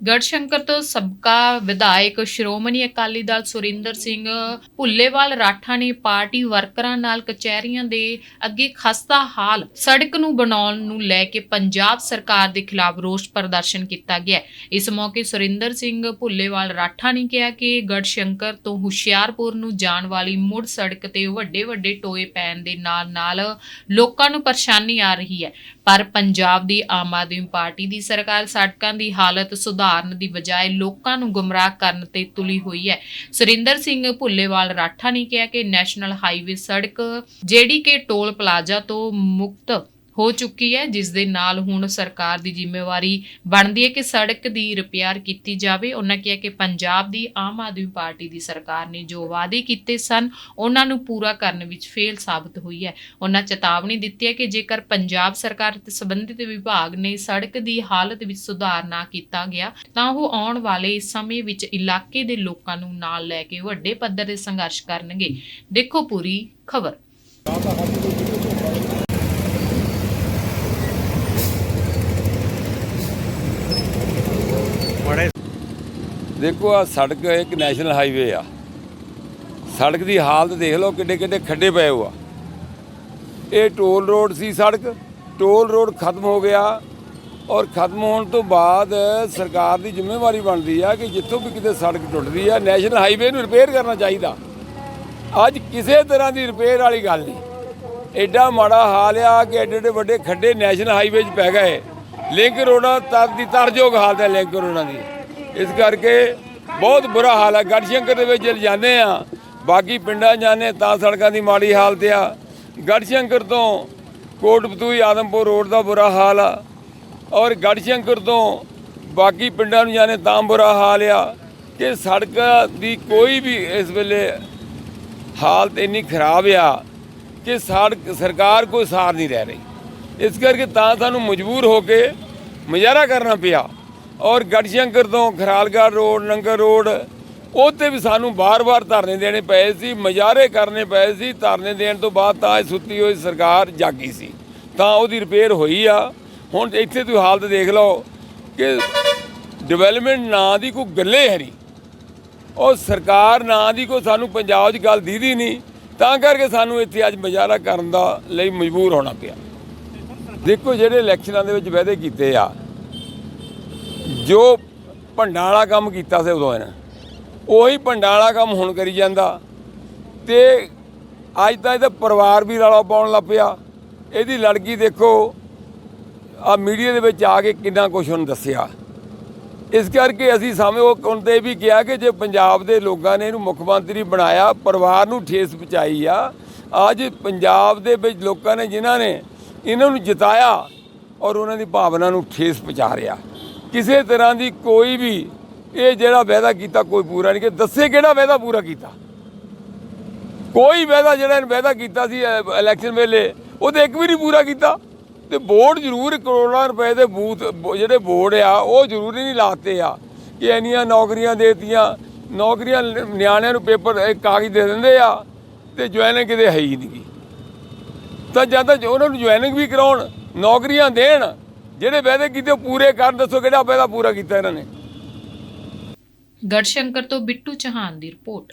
ਗੜਸ਼ੰਕਰ ਤੋਂ ਸਬਕਾ ਵਿਧਾਇਕ ਸ਼੍ਰੋਮਣੀ ਅਕਾਲੀ ਦਲ ਸੁਰਿੰਦਰ ਸਿੰਘ, ਭੁੱਲੇਵਾਲ ਰਾਠਾ ਨੇ ਪਾਰਟੀ ਵਰਕਰਾਂ ਨਾਲ ਕਚਹਿਰੀਆਂ ਦੇ ਅੱਗੇ ਖਸਤਾ ਹਾਲ ਸੜਕ ਨੂੰ ਬਣਾਉਣ ਨੂੰ ਲੈ ਕੇ ਪੰਜਾਬ ਸਰਕਾਰ ਦੇ ਖਿਲਾਫ ਰੋਸ ਪ੍ਰਦਰਸ਼ਨ ਕੀਤਾ ਗਿਆ। ਇਸ ਮੌਕੇ ਸੁਰਿੰਦਰ ਸਿੰਘ, ਭੁੱਲੇਵਾਲ ਰਾਠਾ ਨੇ ਕਿਹਾ ਕਿ ਗੜਸ਼ੰਕਰ ਤੋਂ ਹੁਸ਼ਿਆਰਪੁਰ ਨੂੰ ਜਾਣ ਵਾਲੀ ਮੁੜ ਸੜਕ ਤੇ ਵੱਡੇ ਵੱਡੇ ਟੋਏ ਪੈਣ ਦੇ ਨਾਲ ਨਾਲ ਲੋਕਾਂ ਨੂੰ ਪਰੇਸ਼ਾਨੀ ਆ ਰਹੀ ਹੈ। ਪਰ ਪੰਜਾਬ ਦੀ ਆਮ ਆਦਮੀ ਪਾਰਟੀ ਦੀ ਸਰਕਾਰ ਸੜਕਾਂ ਦੀ ਹਾਲਤ ਸੁਧਾਰ ਸੁਧਾਰਨ ਦੀ ਬਜਾਏ ਲੋਕਾਂ ਨੂੰ ਗੁੰਮਰਾਹ ਕਰਨ ਤੇ ਤੁਲੀ ਹੋਈ ਹੈ। ਸੁਰਿੰਦਰ ਸਿੰਘ ਭੁੱਲੇਵਾਲ ਰਾਠਾ ਨੇ ਕਿਹਾ ਕਿ ਨੈਸ਼ਨਲ ਹਾਈਵੇ ਸੜਕ, ਜਿਹੜੀ ਕਿ ਟੋਲ ਪਲਾਜ਼ਾ ਤੋਂ ਮੁਕਤ ਹੋ ਚੁੱਕੀ ਹੈ, ਜਿਸ ਦੇ ਨਾਲ ਹੁਣ ਸਰਕਾਰ ਦੀ ਜ਼ਿੰਮੇਵਾਰੀ ਬਣਦੀ ਹੈ ਕਿ ਸੜਕ ਦੀ ਰਿਪੇਅਰ ਕੀਤੀ ਜਾਵੇ। ਉਹਨਾਂ ਕਿਹਾ ਕਿ ਪੰਜਾਬ ਦੀ ਆਮ ਆਦਮੀ ਪਾਰਟੀ ਦੀ ਸਰਕਾਰ ਨੇ ਜੋ ਵਾਅਦੇ ਕੀਤੇ ਸਨ, ਉਹਨਾਂ ਨੂੰ ਪੂਰਾ ਕਰਨ ਵਿੱਚ ਫੇਲ ਸਾਬਤ ਹੋਈ ਹੈ। ਉਹਨਾਂ ਚੇਤਾਵਨੀ ਦਿੱਤੀ ਹੈ ਕਿ ਜੇਕਰ ਪੰਜਾਬ ਸਰਕਾਰ ਤੇ ਸੰਬੰਧਿਤ ਵਿਭਾਗ ਨੇ ਸੜਕ ਦੀ ਹਾਲਤ ਵਿੱਚ ਸੁਧਾਰ ਨਾ ਕੀਤਾ ਗਿਆ, ਤਾਂ ਉਹ ਆਉਣ ਵਾਲੇ ਸਮੇਂ ਵਿੱਚ ਇਲਾਕੇ ਦੇ ਲੋਕਾਂ ਨੂੰ ਨਾਲ ਲੈ ਕੇ ਵੱਡੇ ਪੱਧਰ ਤੇ ਸੰਘਰਸ਼ ਕਰਨਗੇ। ਦੇਖੋ ਪੂਰੀ ਖਬਰ। ਦੇਖੋ ਆ ਸੜਕ ਇੱਕ ਨੈਸ਼ਨਲ ਹਾਈਵੇ ਆ। ਸੜਕ ਦੀ ਹਾਲਤ ਦੇਖ ਲਓ ਕਿੱਡੇ ਕਿੱਡੇ ਖੱਡੇ ਪਏ ਹੋ ਆ। ਇਹ ਟੋਲ ਰੋਡ ਸੀ ਸੜਕ, ਟੋਲ ਰੋਡ ਖਤਮ ਹੋ ਗਿਆ ਔਰ ਖਤਮ ਹੋਣ ਤੋਂ ਬਾਅਦ ਸਰਕਾਰ ਦੀ ਜ਼ਿੰਮੇਵਾਰੀ ਬਣਦੀ ਆ ਕਿ ਜਿੱਥੋਂ ਵੀ ਕਿਤੇ ਸੜਕ ਟੁੱਟਦੀ ਆ, ਨੈਸ਼ਨਲ ਹਾਈਵੇ ਨੂੰ ਰਿਪੇਅਰ ਕਰਨਾ ਚਾਹੀਦਾ। ਅੱਜ ਕਿਸੇ ਤਰ੍ਹਾਂ ਦੀ ਰਿਪੇਅਰ ਵਾਲੀ ਗੱਲ ਨਹੀਂ। ਐਡਾ ਮਾੜਾ ਹਾਲ ਆ ਕਿ ਐਡੇ ਐਡੇ ਵੱਡੇ ਖੱਡੇ ਨੈਸ਼ਨਲ ਹਾਈਵੇ 'ਚ ਪੈ ਗਏ। ਲਿੰਕ ਰੋਡਾਂ ਤੱਕ ਦੀ ਤਰਜੋਗ ਹਾਲਤ ਹੈ ਲਿੰਕ ਰੋਡਾਂ ਦੀ। ਇਸ ਕਰਕੇ ਬਹੁਤ ਬੁਰਾ ਹਾਲ ਹੈ। ਗੜਸ਼ੰਕਰ ਦੇ ਵਿੱਚ ਜਦ ਜਾਂਦੇ ਆ ਬਾਕੀ ਪਿੰਡਾਂ ਜਾਂਦੇ ਤਾਂ ਸੜਕਾਂ ਦੀ ਮਾੜੀ ਹਾਲਤ ਆ। ਗੜਸ਼ੰਕਰ ਤੋਂ ਕੋਟਪਤੂਈ ਆਦਮਪੁਰ ਰੋਡ ਦਾ ਬੁਰਾ ਹਾਲ ਆ ਔਰ ਗੜਸ਼ੰਕਰ ਤੋਂ ਬਾਕੀ ਪਿੰਡਾਂ ਨੂੰ ਜਾਂਦੇ ਤਾਂ ਬੁਰਾ ਹਾਲ ਆ ਕਿ ਸੜਕ ਦੀ ਕੋਈ ਵੀ ਇਸ ਵੇਲੇ ਹਾਲਤ ਇੰਨੀ ਖਰਾਬ ਆ ਕਿ ਸੜਕ, ਸਰਕਾਰ ਕੋਈ ਸਾਰ ਨਹੀਂ ਰਹਿ ਰਹੀ। ਇਸ ਕਰਕੇ ਤਾਂ ਸਾਨੂੰ ਮਜਬੂਰ ਹੋ ਕੇ ਮੁਜ਼ਾਹਰਾ ਕਰਨਾ ਪਿਆ। ਔਰ ਗੜਸ਼ੰਕਰ ਤੋਂ ਖਰਾਲਗੜ੍ਹ ਰੋਡ ਨੰਗਰ ਰੋਡ ਉੱਤੇ ਵੀ ਸਾਨੂੰ ਬਾਰ-ਬਾਰ ਧਰਨੇ ਦੇਣੇ ਪਏ ਸੀ ਮੁਜ਼ਾਹਰੇ ਕਰਨੇ ਪਏ ਸੀ। ਧਰਨੇ ਦੇਣ ਤੋਂ ਬਾਅਦ ਤਾਂ ਇਹ ਸੁੱਤੀ ਹੋਈ ਸਰਕਾਰ ਜਾਗੀ ਸੀ। ਤਾਂ ਉਹਦੀ ਰਿਪੇਅਰ ਹੋਈ ਆ। ਹੁਣ ਇੱਥੇ ਤੁਸੀਂ ਹਾਲਤ ਦੇਖ ਲਓ ਕਿ ਡਿਵੈਲਪਮੈਂਟ ਨਾਂ ਦੀ ਕੋਈ ਗੱਲੇ ਹੈ ਨਹੀਂ। ਉਹ ਸਰਕਾਰ ਨਾਂ ਦੀ ਕੋਈ ਸਾਨੂੰ ਪੰਜਾਬ 'ਚ ਗੱਲ ਦੀਦੀ ਨਹੀਂ। ਤਾਂ ਕਰਕੇ ਸਾਨੂੰ ਇੱਥੇ ਅੱਜ ਮੁਜ਼ਾਹਰਾ ਕਰਨ ਦਾ ਲਈ ਮਜਬੂਰ ਹੋਣਾ ਪਿਆ। ਦੇਖੋ ਜਿਹੜੇ ਇਲੈਕਸ਼ਨਾਂ ਦੇ ਵਿੱਚ ਵਾਅਦੇ ਕੀਤੇ ਆ ਜੋ ਭੰਡਾਂ ਵਾਲਾ ਕੰਮ ਕੀਤਾ ਸੀ ਉਦੋਂ ਇਹਨਾਂ, ਉਹੀ ਭੰਡਾਂ ਵਾਲਾ ਕੰਮ ਹੁਣ ਕਰੀ ਜਾਂਦਾ। ਤੇ ਅੱਜ ਤਾਂ ਇਹਦਾ ਪਰਿਵਾਰ ਵੀ ਰੌਲਾ ਪਾਉਣ ਲੱਗ ਪਿਆ। ਇਹਦੀ ਲੜਕੀ ਦੇਖੋ ਆ ਮੀਡੀਆ ਦੇ ਵਿੱਚ ਆ ਕੇ ਕਿੰਨਾ ਕੁਝ ਉਹਨੂੰ ਦੱਸਿਆ। ਇਸ ਕਰਕੇ ਅਸੀਂ ਸਾਹਮਣੇ ਉਹ ਕੁੰਦੇ ਵੀ ਕਿਹਾ ਕਿ ਜੇ ਪੰਜਾਬ ਦੇ ਲੋਕਾਂ ਨੇ ਇਹਨੂੰ ਮੁੱਖ ਮੰਤਰੀ ਬਣਾਇਆ, ਪਰਿਵਾਰ ਨੂੰ ਠੇਸ ਪਹੁੰਚਾਈ ਆ। ਅੱਜ ਪੰਜਾਬ ਦੇ ਵਿੱਚ ਲੋਕਾਂ ਨੇ ਜਿਨ੍ਹਾਂ ਨੇ ਇਹਨਾਂ ਨੂੰ ਜਿਤਾਇਆ ਔਰ ਉਹਨਾਂ ਦੀ ਭਾਵਨਾ ਨੂੰ ਠੇਸ ਪਹੁੰਚਾ ਰਿਹਾ। ਕਿਸੇ ਤਰ੍ਹਾਂ ਦੀ ਕੋਈ ਵੀ ਇਹ ਜਿਹੜਾ ਵਾਅਦਾ ਕੀਤਾ ਕੋਈ ਪੂਰਾ ਨਹੀਂ ਕਿ ਦੱਸੇ ਕਿਹੜਾ ਵਾਅਦਾ ਪੂਰਾ ਕੀਤਾ। ਕੋਈ ਵਾਅਦਾ ਜਿਹੜਾ ਇਹਨੇ ਵਾਅਦਾ ਕੀਤਾ ਸੀ ਇਲੈਕਸ਼ਨ ਵੇਲੇ ਉਹ ਉਹਦੇ ਇੱਕ ਵੀ ਨਹੀਂ ਪੂਰਾ ਕੀਤਾ। ਤੇ ਬੋਰਡ ਜ਼ਰੂਰ ਕਰੋੜਾਂ ਰੁਪਏ ਦੇ ਬੂਥ ਜਿਹੜੇ ਬੋਰਡ ਆ, ਉਹ ਜ਼ਰੂਰੀ ਨਹੀਂ ਲਾਤੇ ਆ ਕਿ ਇੰਨੀਆਂ ਨੌਕਰੀਆਂ ਦੇਤੀਆਂ। ਨੌਕਰੀਆਂ ਲ- ਨਿਆਣਿਆਂ ਨੂੰ ਪੇਪਰ ਕਾਗਜ਼ ਦੇ ਦਿੰਦੇ ਆ ਤੇ ਜੁਆਇਨਿੰਗ ਕਿਤੇ ਹੈ ਹੀ ਨਹੀਂ ਗੀ। ਤਾਂ ਜਾਂ ਤਾਂ ਉਹਨਾਂ ਨੂੰ ਜੁਆਇਨਿੰਗ ਵੀ ਕਰਾਉਣ, ਨੌਕਰੀਆਂ ਦੇਣ ਜਿਹੜੇ ਵਾਅਦੇ ਕੀਤੇ ਉਹ ਪੂਰੇ ਕਰ ਦੱਸੋ ਕਿਹੜਾ ਵਾਅਦਾ ਪੂਰਾ ਕੀਤਾ ਇਹਨਾਂ ਨੇ? ਗੜਸ਼ੰਕਰ ਤੋਂ ਬਿੱਟੂ ਚੌਹਾਨ ਦੀ ਰਿਪੋਰਟ।